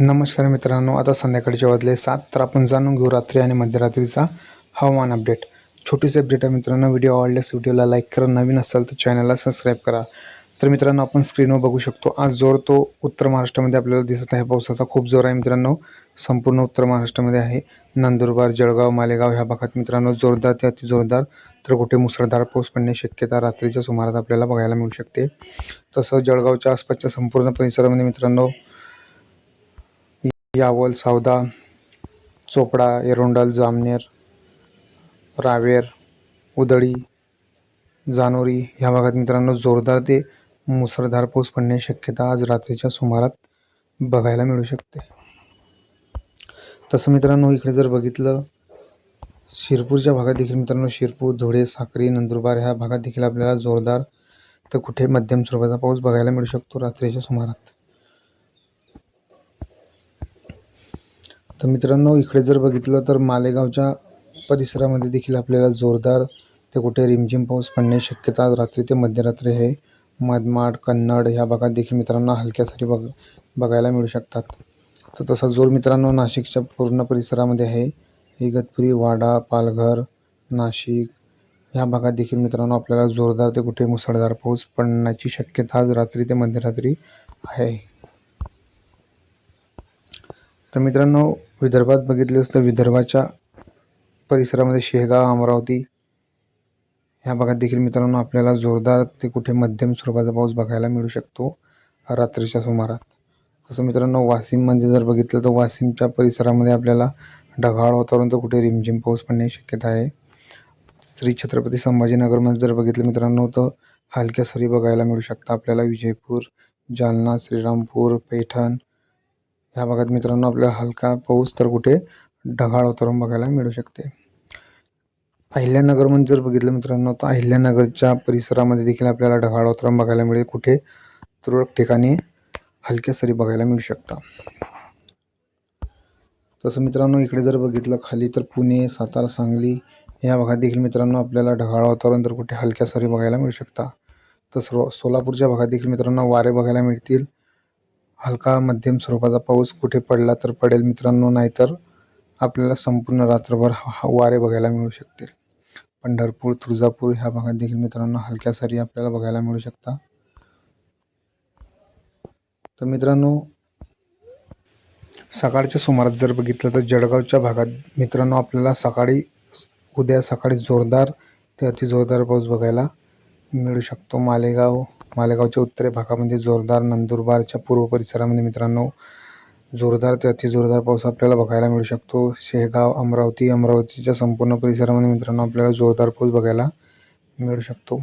नमस्कार मित्रांनो आता संध्याकाळचे वाजले सात तर आपण जाणून घेऊ रात्री आणि मध्यरात्रीचा हवामान अपडेट छोटीशी अपडेट आहे मित्रांनो व्हिडिओ आवडल्यास व्हिडिओला लाईक करा नवीन असाल तर चॅनलला सबस्क्राईब करा. तर मित्रांनो आपण स्क्रीनवर बघू शकतो आज जोर तो उत्तर महाराष्ट्रामध्ये आपल्याला दिसत आहे. पावसाचा खूप जोर आहे मित्रांनो संपूर्ण उत्तर महाराष्ट्रामध्ये आहे. नंदुरबार जळगाव मालेगाव ह्या भागात मित्रांनो जोरदार ते अति जोरदार तर कुठे मुसळधार पाऊस पडण्याची शक्यता रात्रीच्या सुमारात आपल्याला बघायला मिळू शकते. तसं जळगावच्या आसपासच्या संपूर्ण परिसरामध्ये मित्रांनो यावल सावदा चोपडा एरोंडल जामनेर रावेर उदळी जानोरी ह्या भागात मित्रांनो जोरदार ते मुसळधार पाऊस पडण्याची शक्यता आज रात्रीच्या सुमारात बघायला मिळू शकते. तसं मित्रांनो इकडे जर बघितलं शिरपूरच्या भागात देखील मित्रांनो शिरपूर धुळे साक्री नंदुरबार ह्या भागात देखील आपल्याला जोरदार तर कुठे मध्यम स्वरूपाचा पाऊस बघायला मिळू शकतो रात्रीच्या सुमारात तर मित्रांनो इकडे जर बघितलं तर मालेगावच्या परिसरामध्ये देखील आपल्याला जोरदार ते कुठे रिमझिम पाऊस पडण्याची शक्यता रात्री ते मध्यरात्री आहे. मधमाड कन्नड ह्या भागात देखील मित्रांनो हलक्यासाठी बघ बघायला मिळू शकतात. तर तसा जोर मित्रांनो नाशिकच्या पूर्ण परिसरामध्ये आहे. इगतपुरी वाडा पालघर नाशिक ह्या भागात देखील मित्रांनो आपल्याला जोरदार ते कुठे मुसळधार पाऊस पडण्याची शक्यता आज रात्री ते मध्यरात्री आहे. तर मित्रांनो विदर्भात बघितलेच तर विदर्भाच्या परिसरामध्ये शेगाव अमरावती. ह्या भागात देखील मित्रांनो आपल्याला जोरदार ते कुठे मध्यम स्वरूपाचा पाऊस बघायला मिळू शकतो रात्रीच्या सुमारात. तसं मित्रांनो वाशिममध्ये जर बघितलं तर वाशिमच्या परिसरामध्ये आपल्याला ढगाळ वातावरण तर कुठे रिमझिम पाऊस पडण्याची शक्यता आहे. श्री छत्रपती संभाजीनगरमध्ये जर बघितलं मित्रांनो तर हलक्या सरी बघायला मिळू शकतात आपल्याला विजयपूर जालना श्रीरामपूर पैठण ह्या भागात मित्रांनो आपल्याला हलका पाऊस तर कुठे ढगाळ वातावरण बघायला मिळू शकते. अहिल्यानगरमध्ये जर बघितलं मित्रांनो तर अहिल्यानगरच्या परिसरामध्ये देखील आपल्याला ढगाळ वातावरण बघायला मिळेल. कुठे? तुरळक ठिकाणी हलक्या सरी बघायला मिळू शकतात तसं मित्रांनो इकडे जर बघितलं खाली तर पुणे सातारा सांगली या भागात देखील मित्रांनो आपल्याला ढगाळ वातावरण तर कुठे हलक्या सरी बघायला मिळू शकता. तसं सोलापूरच्या भागात देखील मित्रांनो वारे बघायला मिळतील. हलका मध्यम स्वरूपाचा पाऊस कुठे पडला तर पडेल मित्रांनो नाहीतर आपल्याला संपूर्ण रात्रभर वारे बघायला मिळू शकतील. पंढरपूर तुळजापूर ह्या भागात देखील मित्रांनो हलक्या सरी आपल्याला बघायला मिळू शकता. तर मित्रांनो सकाळच्या सुमारात जर बघितलं तर जळगावच्या भागात मित्रांनो आपल्याला सकाळी उद्या सकाळी जोरदार ते अतिजोरदार पाऊस बघायला मिळू शकतो. मालेगाव मालेगावच्या उत्तरे भागामध्ये जोरदार नंदुरबारच्या पूर्व परिसरामध्ये मित्रांनो जोरदार ते अतिजोरदार पाऊस आपल्याला बघायला मिळू शकतो. शेगाव अमरावती अमरावतीच्या संपूर्ण परिसरामध्ये मित्रांनो आपल्याला जोरदार पाऊस बघायला मिळू शकतो.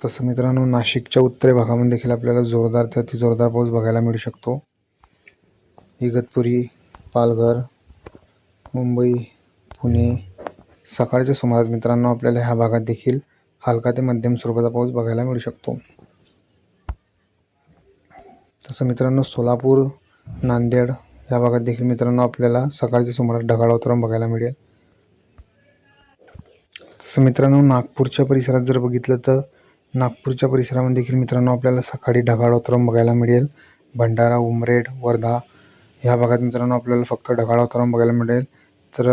तसं मित्रांनो नाशिकच्या उत्तरे भागामध्ये देखील आपल्याला जोरदार ते अतिजोरदार पाऊस बघायला मिळू शकतो. इगतपुरी पालघर मुंबई पुणे सकाळच्या सुमारास मित्रांनो आपल्याला ह्या भागात देखील हलका ते मध्यम स्वरूपाचा पाऊस बघायला मिळू शकतो. तसं मित्रांनो सोलापूर नांदेड या भागात देखील मित्रांनो आपल्याला सकाळच्या सुमारास ढगाळ वातावरण बघायला मिळेल. तसं मित्रांनो नागपूरच्या परिसरात जर बघितलं तर नागपूरच्या परिसरामध्ये देखील मित्रांनो आपल्याला सकाळी ढगाळ वातावरण बघायला मिळेल. भंडारा उमरेड वर्धा ह्या भागात मित्रांनो आपल्याला फक्त ढगाळ वातावरण बघायला मिळेल. तर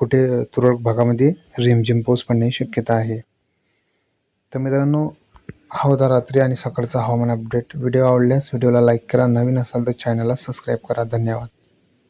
कुठे तुरळक भागामध्ये रिमझिम पाऊस पडण्याची शक्यता आहे. तर मित्रांनो हा होता रात्री आणि सकाळचा हवामान अपडेट. व्हिडिओ आवडल्यास व्हिडिओला लाईक करा. नवीन असाल तर चॅनलला सबस्क्राईब करा. धन्यवाद.